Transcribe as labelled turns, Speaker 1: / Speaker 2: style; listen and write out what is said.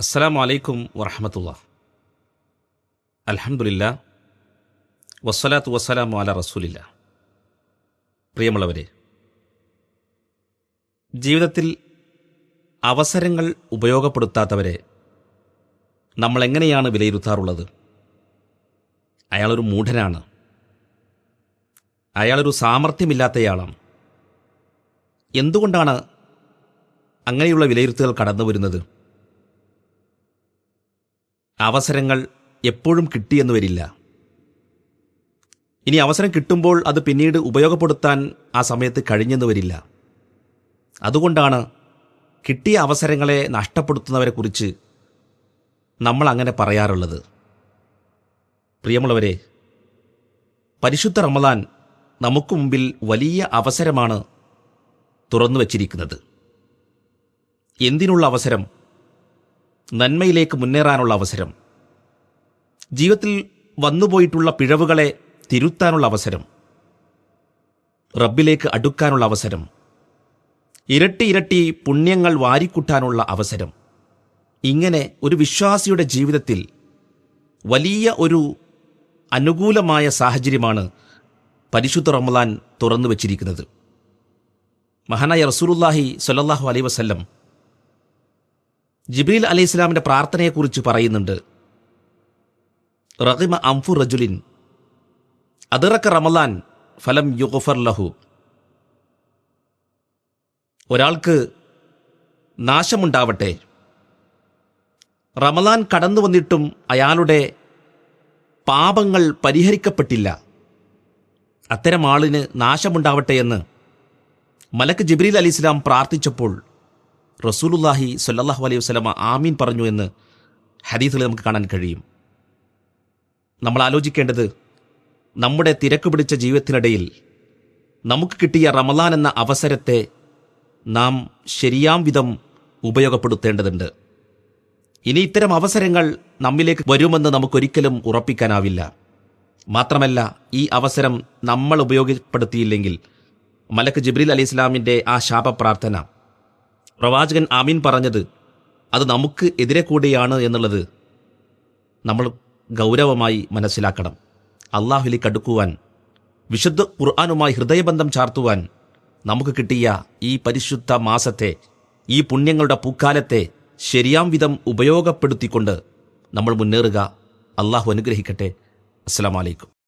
Speaker 1: അസ്സലാമു വലൈക്കും വറഹമത്തുള്ള അലഹമുല്ല വസ്സലാത്തു വസ്സലാം അല റസൂലില്ല. പ്രിയമുള്ളവരെ ജീവിതത്തിൽ അവസരങ്ങൾ ഉപയോഗപ്പെടുത്താത്തവരെ നമ്മൾ എങ്ങനെയാണ് വിലയിരുത്താറുള്ളത്? അയാളൊരു മൂഢനാണ്. അയാളൊരു സാമർഥ്യമില്ലാത്തയാളാണ്. എന്തുകൊണ്ടാണ് അങ്ങനെയുള്ള വിലയിരുത്തൽ കടന്നു വരുന്നത് അവസരങ്ങൾ എപ്പോഴും കിട്ടിയെന്ന് വരില്ല. ഇനി അവസരം കിട്ടുമ്പോൾ അത് പിന്നീട് ഉപയോഗപ്പെടുത്താൻ ആ സമയത്ത് കഴിഞ്ഞെന്ന് വരില്ല. അതുകൊണ്ടാണ് കിട്ടിയ അവസരങ്ങളെ നഷ്ടപ്പെടുത്തുന്നവരെക്കുറിച്ച് നമ്മൾ അങ്ങനെ പറയാറുള്ളത്. പ്രിയമുള്ളവരെ പരിശുദ്ധ റമദാൻ നമുക്ക് മുമ്പിൽ വലിയ അവസരമാണ് തുറന്നു വച്ചിരിക്കുന്നത് എന്തിനുള്ള അവസരം? നന്മയിലേക്ക് മുന്നേറാനുള്ള അവസരം. ജീവിതത്തിൽ വന്നുപോയിട്ടുള്ള പിഴവുകളെ തിരുത്താനുള്ള അവസരം. റബ്ബിലേക്ക് അടുക്കാനുള്ള അവസരം. ഇരട്ടി ഇരട്ടി പുണ്യങ്ങൾ വാരിക്കൂട്ടാനുള്ള അവസരം. ഇങ്ങനെ ഒരു വിശ്വാസിയുടെ ജീവിതത്തിൽ വലിയ ഒരു അനുകൂലമായ സാഹചര്യമാണ് പരിശുദ്ധ റമലാൻ തുറന്നു വച്ചിരിക്കുന്നത്. മഹാനായ റസൂലുല്ലാഹി സ്വല്ലല്ലാഹു അലൈ വസല്ലം ജിബ്രീൽ അലി ഇസ്ലാമിന്റെ പ്രാർത്ഥനയെക്കുറിച്ച് പറയുന്നുണ്ട്. റഹിമ അംഫു റജുലിൻ അതിറക്ക റമലാൻ ഫലം യുഗഫർ ലഹു. ഒരാൾക്ക് നാശമുണ്ടാവട്ടെ. റമലാൻ കടന്നു വന്നിട്ടും അയാളുടെ പാപങ്ങൾ പരിഹരിക്കപ്പെട്ടില്ല. അത്തരം ആളിന് നാശമുണ്ടാവട്ടെ എന്ന് മലക്ക് ജിബ്രീൽ അലി ഇസ്ലാം പ്രാർത്ഥിച്ചപ്പോൾ റസൂലുല്ലാഹി സല്ലാഹു അലൈഹി വസ്ലമ ആമീൻ പറഞ്ഞു എന്ന് ഹദീസിൽ നമുക്ക് കാണാൻ കഴിയും. നമ്മൾ ആലോചിക്കേണ്ടത് നമ്മുടെ തിരക്ക് പിടിച്ച ജീവിതത്തിനിടയിൽ നമുക്ക് കിട്ടിയ റമലാൻ എന്ന അവസരത്തെ നാം ശരിയാം വിധം ഉപയോഗപ്പെടുത്തേണ്ടതുണ്ട്. ഇനി ഇത്തരം അവസരങ്ങൾ നമ്മിലേക്ക് വരുമെന്ന് നമുക്കൊരിക്കലും ഉറപ്പിക്കാനാവില്ല. മാത്രമല്ല ഈ അവസരം നമ്മൾ ഉപയോഗപ്പെടുത്തിയില്ലെങ്കിൽ മലക്ക് ജിബ്രീൽ അലി ഇസ്ലാമിന്റെ ആ ശാപപ്രാർത്ഥന പ്രവാചകൻ ആമീൻ പറഞ്ഞത് അത് നമുക്ക് എതിരെ കൂടിയാണ് എന്നുള്ളത് നമ്മൾ ഗൗരവമായി മനസ്സിലാക്കണം. അള്ളാഹുലേക്ക് കടുക്കുവാൻ വിശുദ്ധ ഖുർആാനുമായി ഹൃദയബന്ധം ചാർത്തുവാൻ നമുക്ക് കിട്ടിയ ഈ പരിശുദ്ധ മാസത്തെ ഈ പുണ്യങ്ങളുടെ പൂക്കാലത്തെ ശരിയാം വിധം ഉപയോഗപ്പെടുത്തിക്കൊണ്ട് നമ്മൾ മുന്നേറുക. അള്ളാഹു അനുഗ്രഹിക്കട്ടെ. അസ്സലാമലൈക്കും